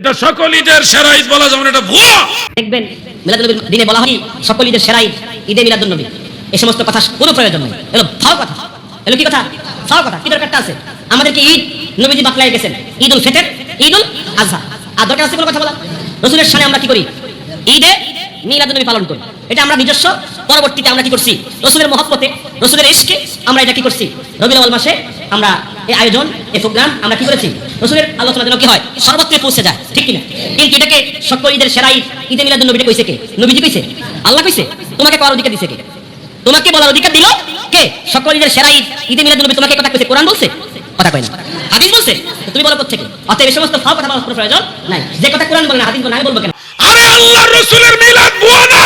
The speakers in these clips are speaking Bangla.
এটা সকল ঈদের সেরা ঈদ বলা এটা ভুয়া। দেখবেন দিনে বলা সকল ঈদের সেরা ঈদ, ঈদে এই সমস্ত কথা কোনো প্রয়োজন নেই। এলো কথা। এলো কি কথা? কথা, কি দরকারটা আছে? আমাদেরকে ঈদ নবীজি বাকলায় গেছেন। ঈদ উল ফিতর ঈদ উল আজহা আর দরকার আছে কোনো কথা বলা রসুলের সামনে আমরা কি করি? ঈদে মিলাদুন্নবী পালন করি। এটা আমরা নিজস্ব, পরবর্তীতে আমরা কি করছি? রসুলের মহব্বতে রসুলের ইশকে, আমরা এটা কি করছি? রবিউল মাসে আমরা এই আয়োজন, এই প্রোগ্রাম আমরা কি করেছি? রসুলের আলোচনা যেন কি হয় সর্বত্র পৌঁছে যায়, ঠিক কিনা? কিন্তু এটাকে সকল ঈদের সেরা ঈদ, ঈদে মিলাদুন নবীটা কইছে কে? নবীজি কইছে? আল্লাহ কইছে? তোমাকে করার অধিকার দিছে কে? তোমাকে বলার অধিকার দিল কে? সকল ঈদের সেরা ঈদ, ঈদে মিলাদুন নবী তোমাকে কথা কইছে, কোরআন বলছে? কথা কয় না। হাদিস বলছে? তুমি বলো কোথেকে অতএব এই সমস্ত ফাও কথা বলার প্রয়োজন নাই। যে কথা কোরআন বলে না, হাদিস বলে আমি বলব কেন? আরে আল্লাহ রসুলের মিলাদ ভুয়া না!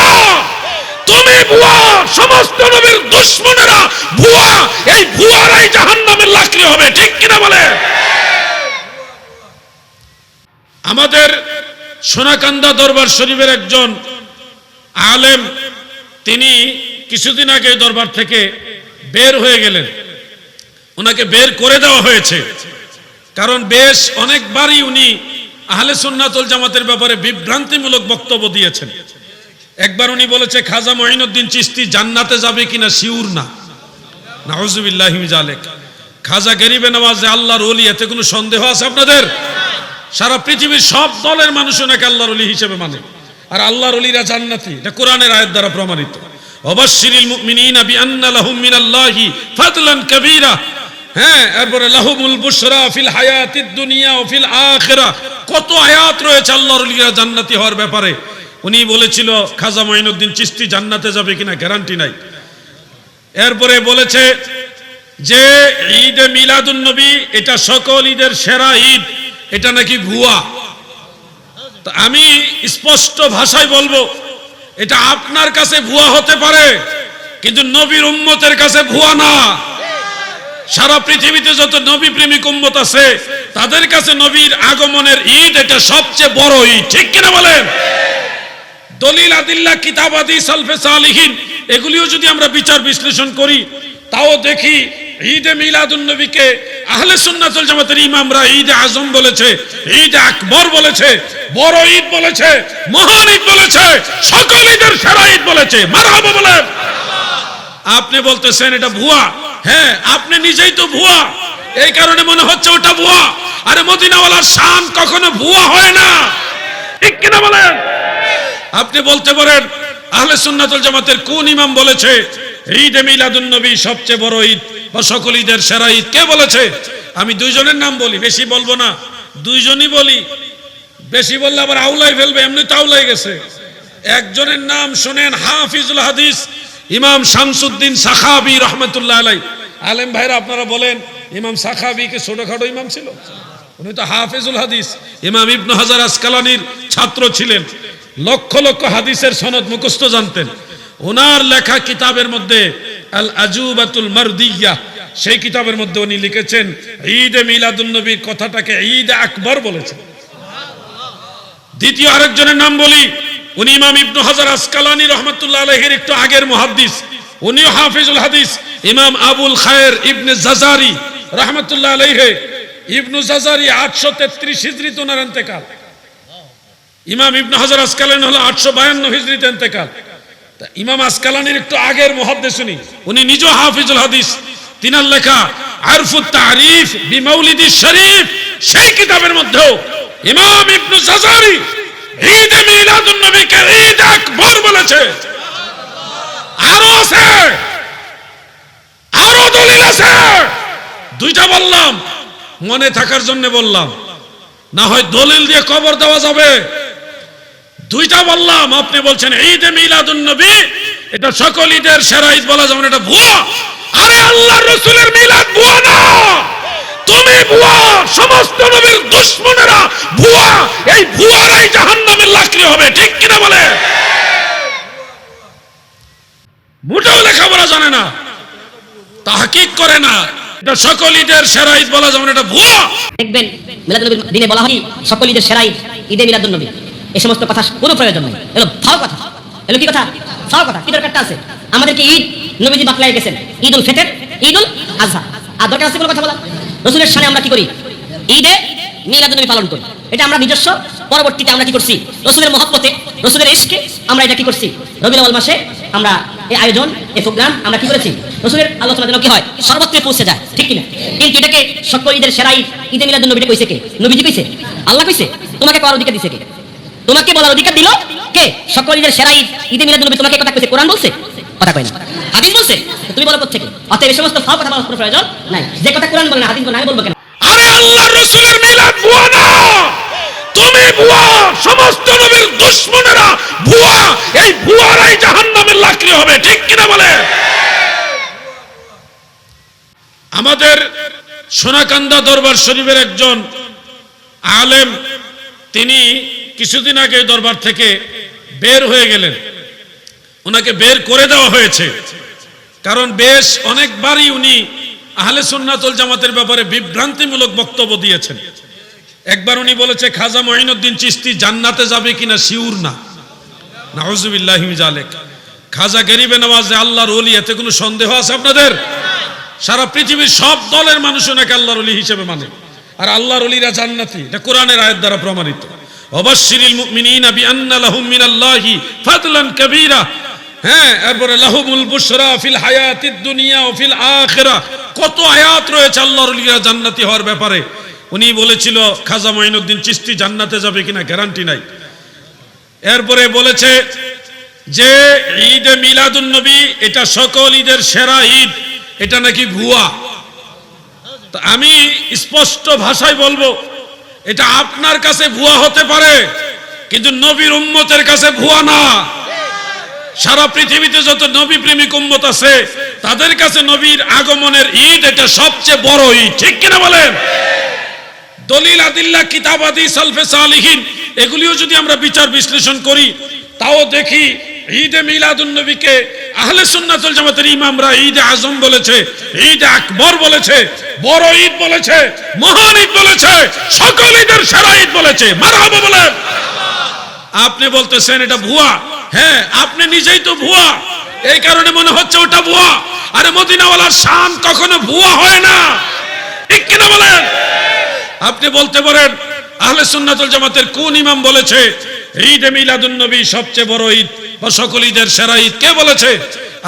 ভুয়া, সমস্ত নবীর দুশ্মনেরা ভুয়া, এই ভুয়ারাই জাহান্নামের লাকড়ি হবে, ঠিক কিনা বলে? আমাদের সোনাকান্দা দরবার শরীফের একজন আলেম, তিনি কিছুদিন আগে দরবার থেকে বের হয়ে গেলেন। ওনাকে বের করে দেওয়া হয়েছে। কারণ বেশ অনেকবারই উনি আহলে সুন্নাতুল জামাতের ব্যাপারে বিভ্রান্তিমূলক বক্তব্য দিয়েছেন। একবার উনি বলেছে, খাজা মঈনুদ্দিন চিস্তি জান্নাতে যাবে কিনা শিউর না। জালেক খাজা গরিবে নওয়াজে আল্লাহর ওলি, এতে কোনো সন্দেহ আছে আপনাদের? সারা পৃথিবীর সব দলের মানুষ ওনাকে আল্লাহর ওলি হিসেবে মানে। আর আল্লাহর ওলিরা জান্নাতি, এটা কোরআনের আয়াত দ্বারা প্রমাণিত। অবশ্যিরিল মুমিনিনা বিআন্না লাহুম মিনাল্লাহি ফাদলান কাবীরা। হ্যাঁ এরপরে লাহুমুল বুশরা ফিল হায়াতিদ দুনিয়া ও ফিল আখিরা। কত আয়াত রয়েছে আল্লাহর ওলিরা জান্নাতি হওয়ার ব্যাপারে। উনি বলেছিল, খাজা মঈনুদ্দিন চিস্তি জান্নাতে যাবে কিনা গ্যারান্টি নাই। এরপরে বলেছে যে ঈদে মিলাদুন নবী, এটা সকল ঈদের সেরা ঈদ, এটা নাকি ভুয়া। আমি স্পষ্ট ভাষায় বলব, এটা আপনার কাছে ভুয়া হতে পারে, কিন্তু নবীর উম্মতের কাছে ভুয়া না। সারা পৃথিবীতে যত নবী প্রেমিক উম্মত আছে, তাদের কাছে নবীর আগমনের ঈদ এটা সবচেয়ে বড় ঈদ। ঠিক কিনা বলেন? দলিল, আদিল্লা কিতাবাদি সালফে সালিহীন, এগুলিও যদি আমরা বিচার বিশ্লেষণ করি, তাও দেখি ঈদে মিলাদুন নবীকে আহলে সুন্নাতুল জামাতের ইমামরা ঈদে আজম বলেছে, ঈদ আকবর বলেছে, বড় ঈদ বলেছে, মহান ঈদ বলেছে, সকল ঈদের সেরা ঈদ বলেছে। মারহাবা বলেন। আপনি বলতেছেন এটা ভুয়া। হ্যাঁ আপনি নিজেই তো ভুয়া। এই কারণে মনে হচ্ছে ওটা ভুয়া। আরে মদিনাওয়ালার শান কখনো ভুয়া হয় না। ঠিক কিনা বলেন? আপনি বলতে পারেন, আহলে সুন্নাতুল জামাতের কোন ইমাম বলেছে, ঈদ এ মিলাদুন নবী সবচেয়ে বড় ঈদ বা সকল ঈদের সেরা ঈদ? কে বলেছে? আমি দুইজনের নাম বলি, বেশি বলব না। দুইজনই বলি। বেশি বললে আবার আউলাই ফেলবে, এমনি তো আউলাই গেছে। একজনের নাম শোনেন হাফিজুল হাদিস, ইমাম শামসুদ্দিন সাখাবি রহমতুল্লাহ আলাই। আলেম ভাইরা, আপনারা বলেন, ইমাম সাখাবি কে ছোটখাটো ইমাম ছিল? উনি তো হাফিজুল হাদিস, ইমাম ইবনু হাজার আসকালানির ছাত্র ছিলেন। লক্ষ লক্ষ হাদিসের সনদ মুখস্থ জানতেন। ওনার লেখা কিতাবের মধ্যে আল আজুবাতুল মারদিয়া, সেই কিতাবের মধ্যে উনি লিখেছেন, ঈদ এ মিলাদুন নবীর কথাটাকে ঈদ আকবর বলেছেন। দ্বিতীয় আরেকজনের নাম বলি, উনি ইমাম ইবনু হাজার আসকালানি রহমতুল্লাহ আলহের একটু আগের মুহাদ্দিস। উনিও হাফিজুল হাদিস, ইমাম আবুল খায়ের ইবনে জাজারি রহমতুল্লাহ আলহে ইবনু জাজারি আটশো তেত্রিশ হিজড়িত ওনার এন্তেকাল ইমাম ইবনু হাজার আসকালানি হলো আটশো বায়ান্ন হিজড়িতে এন্তেকাল তা ইমাম আসকালানির একটু আগের মুহাদ্দিস উনি। উনি নিজেও হাফিজুল হাদিস। তিনার লেখা আরফুত তারিফ বিমাউলিদি শরীফ, সেই কিতাবের মধ্যেও ইমাম ইবনু জাজারি ঈদ মিলাদুন নবীকে ঈদ আকবর বলেছে। আরও আছে। আরও দলিল আছে। দুইটা বললাম, মনে থাকার জন্য বললাম। না হয় দলিল দিয়ে কবর দেওয়া যাবে। দুইটা বললাম, আপনি বলছেন ঈদ মিলাদুন নবী, এটা সকল ঈদের সেরা ঈদ বলা যেমন এটা ভুয়া। আরে আল্লাহ রসুলের মিলাদ ভুয়া না। তুমি ভুয়া, সমস্ত নবীর দুশ্মনেরা ভুয়া। এই ভুয়ারাই জাহান্নামের লাকড়ি হবে, ঠিক কিনা বলে? মোটেও লেখাপড়া জানে না, তাহকিক করে না। এটা সকল ঈদের সেরা ঈদ বলা যেমন এটা ভুয়া। দেখবেন মিলাদুন্নবীর দিনে বলা হয় সকল ঈদের সেরা ঈদ, ঈদে মিলাদুন্নবী এই সমস্ত কথা কোনো প্রয়োজন নেই। এলো, ফাও কথা। এলো, কি কথা? ফাও কথা, কি দরকারটা আছে? আমাদেরকে ঈদ, নবীজি বাকলায় গেছেন। ঈদ উল ফিতর ঈদ উল আজহা আর দরকার আছে কোনো কথা বলা রসুলের সামনে আমরা কি করি? ঈদে মিলাদ নবী পালন করি। এটা আমরা নিজস্ব। পরবর্তীতে আমরা কি করছি? রসুলের মহব্বতে, রসুলের ইশকে আমরা এটা কি করছি? রবিউল মাসে আমরা এই আয়োজন, এই প্রোগ্রাম আমরা কি করেছি? রসুলের আলোচনা যেন কি হয়, সর্বত্র পৌঁছে যায়। ঠিক কিনা? কিন্তু এটাকে সকল ঈদের সেরা ঈদ, ঈদে মিলাদ নবীটা কইছে কে? নবীজি কইছে? আল্লাহ কইছে? তোমাকে করার অধিকার দিছে কে? তোমাকে বলার অধিকার দিল? কে? সকল ঈদের সেরা ঈদ ঈদে মিলাদ নবী তোমাকে কথা কইছে, কোরআন বলছে? কথা কয় না। হাদিস বলছে? তুমি বলো কোথেকে অতএব এই সমস্ত ফাও কথা বলার কোনো প্রয়োজন নাই। যে কথা কোরআন বলে না, হাদিস বলে আমি বলব কেন? আরে আল্লাহ রসুলের মিলাদ ভুয়া না! তুমি ভুয়া, সমস্ত নবীর দুশ্মনেরা ভুয়া, এই ভুয়ারাই জাহান্নামের লাকড়ি হবে, ঠিক কিনা বলে? আমাদের সোনাকান্দা দরবার শরীফের একজন আলেম, তিনি কিছুদিন আগে দরবার থেকে বের হয়ে গেলেন। ওনাকে বের করে দেওয়া হয়েছে। কারণ বেশ অনেকবারই উনি আহলে সুন্নাতুল জামাতের ব্যাপারে বিভ্রান্তিমূলক বক্তব্য দিয়েছেন। একবার উনি বলেছে, খাজা মঈনুদ্দিন চিস্তি জান্নাতে যাবে কিনা শিউর না। নাউজুবিল্লাহি মিন জালেক খাজা গরিবে নওয়াজে আল্লাহর ওলি, এতে কোনো সন্দেহ আছে আপনাদের? সারা পৃথিবীর সব দলের মানুষ ওনাকে আল্লাহর ওলি হিসেবে মানে। আর আল্লাহর ওলিরা জান্নাতি, এটা কোরআনের আয়াত দ্বারা প্রমাণিত। অবশ্যিরিল ফাদলান কাবীরা। হ্যাঁ এরপরে দুনিয়া কত আয়াত জান্নাতি হওয়ার ব্যাপারে। উনি বলেছিল, খাজা জান্নাতে যাবে কিনা গ্যারান্টি নাই। এরপরে বলেছে যে, ঈদে মিলাদুন নবী, এটা সকল ঈদের সেরা ঈদ। এটা নাকি ভুয়া? আমি স্পষ্ট ভাষায় বলব এটা আপনার কাছে ভুয়া হতে পারে, কিন্তু নবীর উম্মতের কাছে ভুয়া না। সারা পৃথিবীতে যত নবী প্রেমিক উম্মত আছে, তাদের কাছে নবীর আগমনের ঈদ এটা সবচেয়ে বড় ঈদ। ঠিক কিনা বলেন? দলিল, আদিল্লা কিতাবাদি সালফে সালিহিন, এগুলিও যদি আমরা বিচার বিশ্লেষণ করি, তাও দেখি ঈদে মিলাদুন নবীকে আহলে সুন্নাতুল জামাতের ইমামরা ঈদ আজম বলেছে, ঈদ আকবর বলেছে, বড় ঈদ বলেছে, মহান ঈদ বলেছে, সকল ঈদের সেরা ঈদ বলেছে। মারহাবা বলেন। আপনি বলতেছেন এটা ভুয়া। হ্যাঁ আপনি নিজেই তো ভুয়া। এই কারণে মনে হচ্ছে ওটা ভুয়া। আরে মদিনাওয়ালার শান কখনো ভুয়া হয় না। ঠিক কিনা বলেন? আপনি বলতে পারেন, আহলে সুন্নাতুল জামাতের কোন ইমাম বলেছে, ঈদ মিলাদুন নবী সবচেয়ে বড় ঈদ। বা সকল ঈদের সেরা ঈদ। কে বলেছে?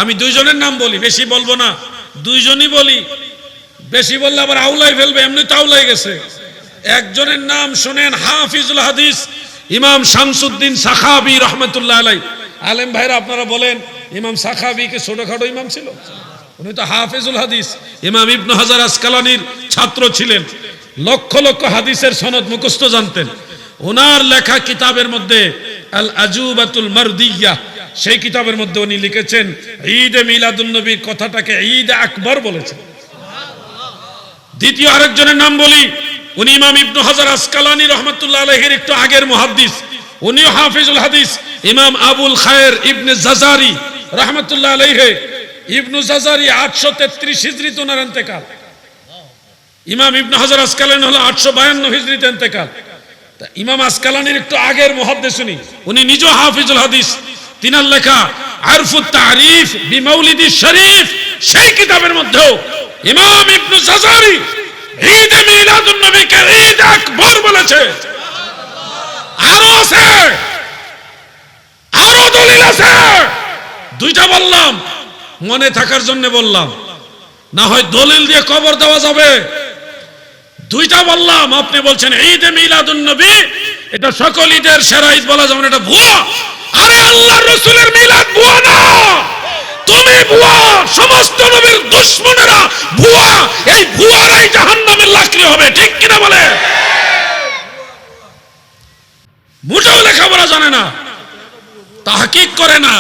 আমি দুইজনের নাম বলি, বেশি বলব না। দুইজনই বলি। বেশি বললে আবার আউলাই ফেলবে, এমনি তো আউলাই গেছে। একজনের নাম শোনেন হাফিজুল হাদিস, ইমাম শামসুদ্দিন সাখাবি রহমতুল্লাহ আলাই আলেম ভাইরা, আপনারা বলেন, ইমাম সাখাবি কে ছোটখাটো ইমাম ছিল? উনি তো হাফিজুল হাদিস। ইমাম ইবনু হাজার আসকালানির ছাত্র ছিলেন। লক্ষ লক্ষ হাদিসের সনদ মুখস্থ জানতেন। ওনার লেখা কিতাবের মধ্যে আল আজুবাতুল মারদিয়া, সেই কিতাবের মধ্যে উনি লিখেছেন, ঈদ এ মিলাদুল নবীর কথাটাকে ঈদ আকবর বলেছেন। দ্বিতীয় আরেকজনের নাম বলি, উনি ইমাম ইবনু হাজার আসকালানি রহমতুল্লাহ আলহের একটু আগের মুহাদ্দিস, উনিও হাফিজুল হাদিস, ইমাম আবুল খায়ের ইবনে জাজারি রহমতুল্লাহ আলহে ইবনু জাজারি আটশো তেত্রিশ হিজরিত ওনার এন্তেকাল। ইমাম ইবনু হাজার আসকালানি হলো আটশো বায়ান্ন হিজরিতে এন্তেকাল। ইমাম আসকালানির একটু আগের মুহাদ্দিস উনি। উনি নিজেও হাফিজুল হাদিস। তিনার লেখা, আরফুত তারিফ বিমাউলিদি শরীফ, সেই কিতাবের মধ্যেও ইমাম ইবনু জাজারি ঈদ মিলাদুন নবীকে ঈদ আকবর বলেছে। আরও আছে। আরও দলিল আছে। দুইটা বললাম, মনে থাকার জন্য বললাম। না হয় দলিল দিয়ে কবর দেওয়া যাবে। দুইটা বললাম, আপনি বলছেন ঈদে মিলাদুন নবী, এটা সকল ঈদের সেরা ঈদ বলা যাবে এটা ভুয়া। আরে আল্লাহ রসুলের মিলাদ ভুয়া না। তুমি ভুয়া, সমস্ত নবীর দুশ্মনেরা ভুয়া। এই ভুয়ারাই জাহান্নামের লাকড়ি হবে, ঠিক কিনা বলে? মোটেও লেখাপড়া জানে না। তাহকিক করে না।